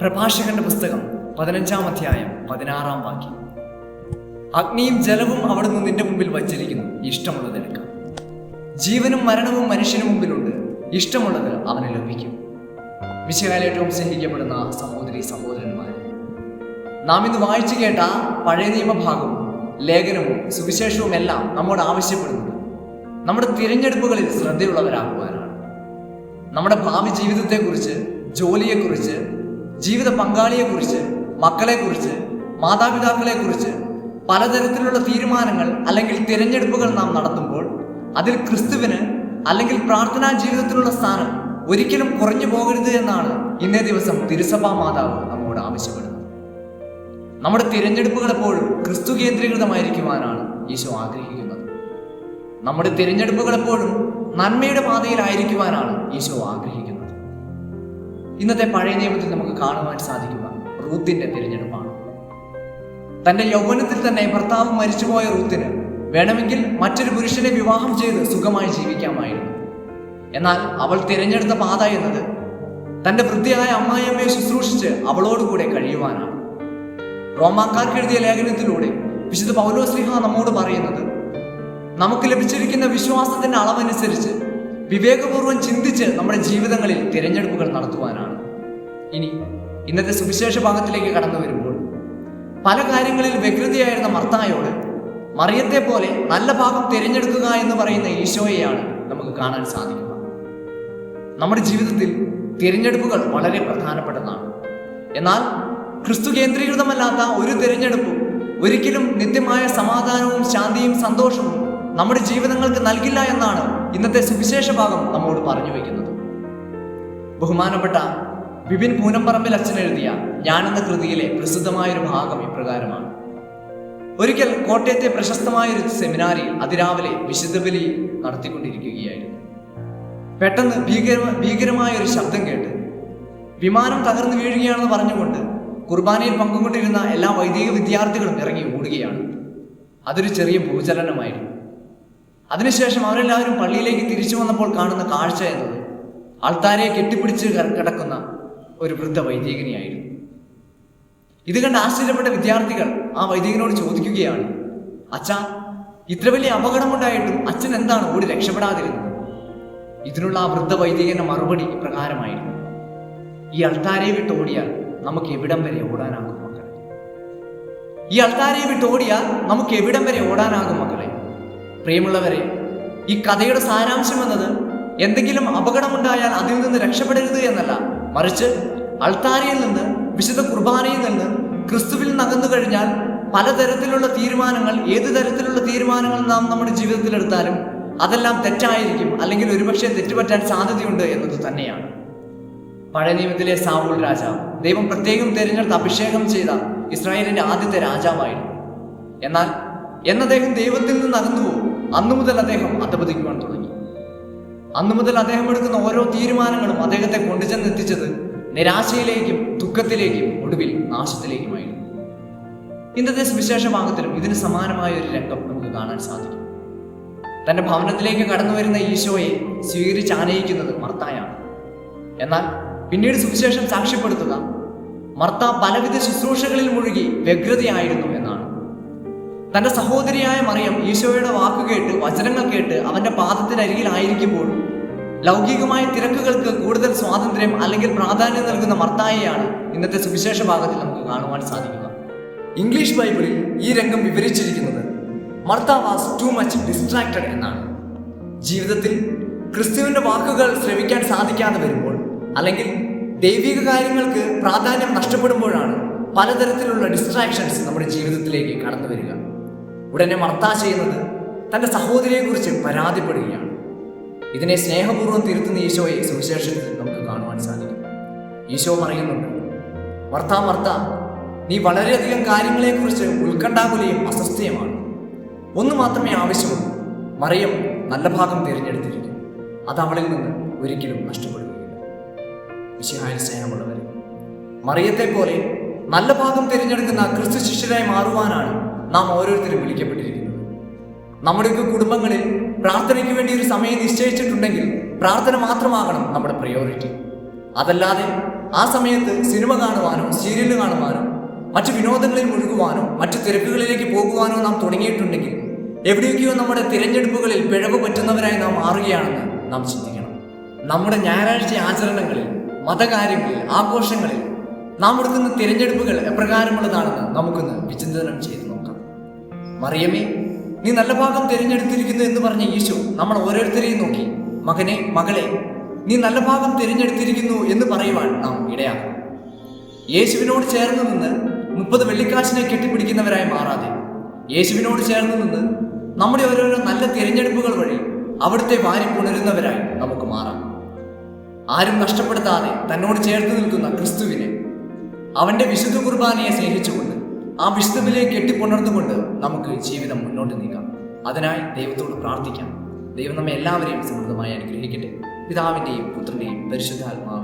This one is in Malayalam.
പ്രഭാഷകന്റെ പുസ്തകം പതിനഞ്ചാം അധ്യായം പതിനാറാം വാക്യം. അഗ്നിയും ജലവും അവിടുന്ന് നിന്റെ മുമ്പിൽ വച്ചിരിക്കുന്നു. ഇഷ്ടമുള്ളതെടുക്കാം ജീവനും മരണവും മനുഷ്യന് മുമ്പിലുണ്ട്. ഇഷ്ടമുള്ളത് അവന് ലഭിക്കും. വിശകാല ഏറ്റവും സ്നേഹിക്കപ്പെടുന്ന സഹോദരി സഹോദരന്മാരെ നാം ഇന്ന് വായിച്ചു കേട്ട പഴയ നിയമഭാഗവും ലേഖനവും സുവിശേഷവും എല്ലാം നമ്മോട് ആവശ്യപ്പെടുന്നത് നമ്മുടെ തിരഞ്ഞെടുപ്പുകളിൽ ശ്രദ്ധയുള്ളവരാകുവാനാണ്. നമ്മുടെ ഭാവി ജീവിതത്തെക്കുറിച്ച് ജോലിയെക്കുറിച്ച് ജീവിത പങ്കാളിയെക്കുറിച്ച് മക്കളെക്കുറിച്ച് മാതാപിതാക്കളെക്കുറിച്ച് പലതരത്തിലുള്ള തീരുമാനങ്ങൾ അല്ലെങ്കിൽ തിരഞ്ഞെടുപ്പുകൾ നാം നടത്തുമ്പോൾ അതിൽ ക്രിസ്തുവിന് അല്ലെങ്കിൽ പ്രാർത്ഥനാ ജീവിതത്തിലുള്ള സ്ഥാനം ഒരിക്കലും കുറഞ്ഞു പോകരുത് എന്നാണ് ഇന്നേ ദിവസം തിരുസഭാ മാതാവ് നമ്മോട് ആവശ്യപ്പെടുന്നത്. നമ്മുടെ തിരഞ്ഞെടുപ്പുകൾ എപ്പോഴും ക്രിസ്തു കേന്ദ്രീകൃതമായിരിക്കുവാനാണ് ഈശോ ആഗ്രഹിക്കുന്നത്. നമ്മുടെ തിരഞ്ഞെടുപ്പുകൾ എപ്പോഴും നന്മയുടെ പാതയിലായിരിക്കുവാനാണ് ഈശോ ആഗ്രഹിക്കുന്നത്. ഇന്നത്തെ പഴയ നിയമത്തിൽ നമുക്ക് കാണുവാൻ സാധിക്കുക റൂത്തിന്റെ തിരഞ്ഞെടുപ്പാണ്. തന്റെ യൗവനത്തിൽ തന്നെ ഭർത്താവ് മരിച്ചുപോയ റൂത്തിന് വേണമെങ്കിൽ മറ്റൊരു പുരുഷനെ വിവാഹം ചെയ്ത് സുഖമായി ജീവിക്കാമായിരുന്നു. എന്നാൽ അവൾ തിരഞ്ഞെടുത്ത പാത എന്നത് തന്റെ വൃത്തിയായ അമ്മായിയമ്മയെ ശുശ്രൂഷിച്ച് അവളോടുകൂടെ കഴിയുവാനാണ്. റോമാക്കാർക്ക് എഴുതിയ ലേഖനത്തിലൂടെ വിശുദ്ധ പൗലോസ്ലിഹ നമ്മോട് പറയുന്നത് നമുക്ക് ലഭിച്ചിരിക്കുന്ന വിശ്വാസത്തിന്റെ അളവനുസരിച്ച് വിവേകപൂർവം ചിന്തിച്ച് നമ്മുടെ ജീവിതങ്ങളിൽ തിരഞ്ഞെടുപ്പുകൾ നടത്തുവാനാണ്. ഇനി ഇന്നത്തെ സുവിശേഷ ഭാഗത്തിലേക്ക് കടന്നു വരുമ്പോൾ പല കാര്യങ്ങളിൽ വ്യഗ്രതയായിരുന്ന മർത്തായോട് മറിയത്തെ പോലെ നല്ല ഭാഗം തിരഞ്ഞെടുക്കുക എന്ന് പറയുന്ന ഈശോയെയാണ് നമുക്ക് കാണാൻ സാധിക്കുക. നമ്മുടെ ജീവിതത്തിൽ തിരഞ്ഞെടുപ്പുകൾ വളരെ പ്രധാനപ്പെട്ടതാണ്. എന്നാൽ ക്രിസ്തു കേന്ദ്രീകൃതമല്ലാത്ത ഒരു തിരഞ്ഞെടുപ്പും ഒരിക്കലും നിത്യമായ സമാധാനവും ശാന്തിയും സന്തോഷവും നമ്മുടെ ജീവിതങ്ങൾക്ക് നൽകില്ല എന്നാണ് ഇന്നത്തെ സുവിശേഷ ഭാഗം നമ്മോട് പറഞ്ഞു വയ്ക്കുന്നത്. ബഹുമാനപ്പെട്ട വിപിൻ പൂനമ്പറമ്പിൽ അച്ഛൻ എഴുതിയ ഞാനെന്ന കൃതിയിലെ പ്രസിദ്ധമായൊരു ഭാഗം ഇപ്രകാരമാണ്. ഒരിക്കൽ കോട്ടയത്തെ പ്രശസ്തമായൊരു സെമിനാറിൽ അതിരാവിലെ വിശുദ്ധ ബലി നടത്തിക്കൊണ്ടിരിക്കുകയായിരുന്നു. പെട്ടെന്ന് ഭീകര ഭീകരമായ ഒരു ശബ്ദം കേട്ട് വിമാനം തകർന്നു വീഴുകയാണെന്ന് പറഞ്ഞുകൊണ്ട് കുർബാനയിൽ പങ്കുകൊണ്ടിരുന്ന എല്ലാ വൈദിക വിദ്യാർത്ഥികളും ഇറങ്ങി ഓടുകയാണ്. അതൊരു ചെറിയ ഭൂചലനമായിരുന്നു. അതിനുശേഷം അവരെല്ലാവരും പള്ളിയിലേക്ക് തിരിച്ചു വന്നപ്പോൾ കാണുന്ന കാഴ്ച എന്നത് ആൾത്താരെ കെട്ടിപ്പിടിച്ച് കിടക്കുന്ന ഒരു വൃദ്ധ വൈദികനെയായിരുന്നു. ഇത് കണ്ട് ആശ്ചര്യപ്പെട്ട വിദ്യാർത്ഥികൾ ആ വൈദികനോട് ചോദിക്കുകയാണ് അച്ഛാ ഇത്ര വലിയ അപകടമുണ്ടായിട്ടും അച്ഛൻ എന്താണ് ഓടി രക്ഷപ്പെടാതിരുന്നത്? ഇതിനുള്ള ആ വൃദ്ധ വൈദികന്റെ മറുപടി ഇപ്രകാരമായിരുന്നു ഈ അൾത്താരെ വിട്ട് ഓടിയാൽ നമുക്ക് എവിടം വരെ ഓടാനാകും മക്കളെ? ഈ അൾത്താരെ വിട്ട് ഓടിയാൽ നമുക്ക് എവിടം വരെ ഓടാനാകും മക്കളെ? പ്രിയമുള്ളവരെ ഈ കഥയുടെ സാരാംശം എന്നത് എന്തെങ്കിലും അപകടമുണ്ടായാൽ അതിൽ നിന്ന് രക്ഷപ്പെടരുത് എന്നല്ല. മറിച്ച് അൾത്താരയിൽ നിന്ന് വിശുദ്ധ കുർബാനയിൽ നിന്ന് ക്രിസ്തുവിൽ നിന്ന് അകന്നു കഴിഞ്ഞാൽ പലതരത്തിലുള്ള തീരുമാനങ്ങൾ ഏത് തരത്തിലുള്ള തീരുമാനങ്ങൾ നാം നമ്മുടെ ജീവിതത്തിൽ എടുത്താലും അതെല്ലാം തെറ്റായിരിക്കും. അല്ലെങ്കിൽ ഒരുപക്ഷെ തെറ്റുപറ്റാൻ സാധ്യതയുണ്ട് എന്നത് തന്നെയാണ്. പഴയ നിയമത്തിലെ സാവൂൾ രാജാവ് ദൈവം പ്രത്യേകം തിരഞ്ഞെടുത്ത് അഭിഷേകം ചെയ്ത ഇസ്രായേലിന്റെ ആദ്യത്തെ രാജാവായിരുന്നു. എന്നാൽ എന്നദ്ദേഹം ദൈവത്തിൽ നിന്ന് അകന്നുപോകും അന്നു മുതൽ അദ്ദേഹം അധപതിക്കുവാൻ തുടങ്ങി. അന്നു മുതൽ അദ്ദേഹം എടുക്കുന്ന ഓരോ തീരുമാനങ്ങളും അദ്ദേഹത്തെ കൊണ്ടുചെന്നെത്തിച്ചത് നിരാശയിലേക്കും ദുഃഖത്തിലേക്കും ഒടുവിൽ നാശത്തിലേക്കുമായിരുന്നു. ഇന്നത്തെ സുവിശേഷ ഭാഗത്തിലും ഇതിന് സമാനമായ ഒരു രംഗം നമുക്ക് കാണാൻ സാധിക്കും. തന്റെ ഭവനത്തിലേക്ക് കടന്നു വരുന്ന ഈശോയെ സ്വീകരിച്ച് ആനയിക്കുന്നത് മർത്തായാണ്. എന്നാൽ പിന്നീട് സുവിശേഷം സാക്ഷ്യപ്പെടുത്തുക മർത്ത പലവിധ ശുശ്രൂഷകളിൽ മുഴുകി വ്യഗ്രതയായിരുന്നു എന്നാണ്. തന്റെ സഹോദരിയായ മറിയം ഈശോയുടെ വാക്ക് കേട്ട് വചനങ്ങൾ കേട്ട് അവന്റെ പാദത്തിനരികിലായിരിക്കുമ്പോൾ ലൗകികമായ തിരക്കുകൾക്ക് കൂടുതൽ സ്വാതന്ത്ര്യം അല്ലെങ്കിൽ പ്രാധാന്യം നൽകുന്ന മർത്തായെയാണ് ഇന്നത്തെ സുവിശേഷ ഭാഗത്തിൽ നമുക്ക് കാണുവാൻ സാധിക്കുക. ഇംഗ്ലീഷ് ബൈബിളിൽ ഈ രംഗം വിവരിച്ചിരിക്കുന്നത് Martha was too much distracted എന്നാണ്. ജീവിതത്തിൽ ക്രിസ്തുവിന്റെ വാക്കുകൾ ശ്രവിക്കാൻ സാധിക്കാതെ വരുമ്പോൾ അല്ലെങ്കിൽ ദൈവിക കാര്യങ്ങൾക്ക് പ്രാധാന്യം നഷ്ടപ്പെടുമ്പോഴാണ് പലതരത്തിലുള്ള ഡിസ്ട്രാക്ഷൻസ് നമ്മുടെ ജീവിതത്തിലേക്ക് കടന്നു വരിക ഉടനെ മർത്ത ചെയ്യുന്നത് തന്റെ സഹോദരിയെക്കുറിച്ച് പരാതിപ്പെടുകയാണ്. ഇതിനെ സ്നേഹപൂർവം തിരുത്തുന്ന ഈശോയെ സുവിശേഷത്തിൽ നമുക്ക് കാണുവാൻ സാധിക്കും. ഈശോ പറയുന്നുണ്ട് മർത്ത മർത്ത നീ വളരെയധികം കാര്യങ്ങളെക്കുറിച്ച് ഉത്കണ്ഠാകുലയും അസ്വസ്ഥയുമാണ്. ഒന്ന് മാത്രമേ ആവശ്യമുള്ളൂ മറിയം നല്ല ഭാഗം തിരഞ്ഞെടുത്തിരിക്കും. അത് അവളിൽ നിന്ന് ഒരിക്കലും നഷ്ടപ്പെടുകയില്ല. വിശിഹായ സ്നേഹമുള്ളവരെ മറിയത്തെ പോലെ നല്ല ഭാഗം തിരഞ്ഞെടുക്കുന്ന ക്രിസ്തു ശിഷ്യരായി മാറുവാനാണ് നാം ഓരോരുത്തരും വിളിക്കപ്പെട്ടിരിക്കുന്നത്. നമ്മുടെയൊക്കെ കുടുംബങ്ങളിൽ പ്രാർത്ഥനയ്ക്ക് വേണ്ടി ഒരു സമയം നിശ്ചയിച്ചിട്ടുണ്ടെങ്കിൽ പ്രാർത്ഥന മാത്രമാകണം നമ്മുടെ പ്രയോറിറ്റി അതല്ലാതെ ആ സമയത്ത് സിനിമ കാണുവാനോ സീരിയൽ കാണുവാനോ മറ്റു വിനോദങ്ങളിൽ മുഴുകുവാനോ മറ്റു തിരക്കുകളിലേക്ക് പോകുവാനോ നാം തുടങ്ങിയിട്ടുണ്ടെങ്കിൽ എവിടെയൊക്കെയോ നമ്മുടെ തിരഞ്ഞെടുപ്പുകളിൽ പിഴവ് പറ്റുന്നവരായി നാം മാറുകയാണെന്ന് നാം ചിന്തിക്കണം. നമ്മുടെ ഞായറാഴ്ച ആചരണങ്ങളിൽ മതകാര്യങ്ങളിൽ ആഘോഷങ്ങളിൽ നാം എടുക്കുന്ന തിരഞ്ഞെടുപ്പുകൾ എപ്രകാരമുള്ളതാണെന്ന് നമുക്കൊന്ന് വിചിന്തനം ചെയ്ത് നോക്കാം. മറിയമേ നീ നല്ല ഭാഗം തിരഞ്ഞെടുത്തിരിക്കുന്നു എന്ന് പറഞ്ഞ ഈശോ നമ്മൾ ഓരോരുത്തരെയും നോക്കി. മകനെ മകളെ നീ നല്ല ഭാഗം തിരഞ്ഞെടുത്തിരിക്കുന്നു എന്ന് പറയുവാൻ നാം ഇടയാക്കും. യേശുവിനോട് ചേർന്ന് നിന്ന് മുപ്പത് വെള്ളിക്കാശിനെ കെട്ടിപ്പിടിക്കുന്നവരായി മാറാതെ യേശുവിനോട് ചേർന്ന് നിന്ന് നമ്മുടെ ഓരോരോ നല്ല തിരഞ്ഞെടുപ്പുകൾ വഴി അവിടുത്തെ വാരി പുണരുന്നവരായി നമുക്ക് മാറാം. ആരും നഷ്ടപ്പെടുത്താതെ തന്നോട് ചേർത്ത് നിൽക്കുന്ന ക്രിസ്തുവിനെ അവന്റെ വിശുദ്ധ കുർബാനയെ സ്നേഹിച്ചുകൊണ്ട് ആ വിശുദ്ധത്തിലേക്ക് കെട്ടിപ്പുണർന്നുകൊണ്ട് നമുക്ക് ജീവിതം മുന്നോട്ട് നീങ്ങാം അതിനായി ദൈവത്തോട് പ്രാർത്ഥിക്കാം. ദൈവം നമ്മെ എല്ലാവരെയും സമൃദ്ധമായി അനുഗ്രഹിക്കട്ടെ. പിതാവിന്റെയും പുത്രന്റെയും പരിശുദ്ധാത്മാവ്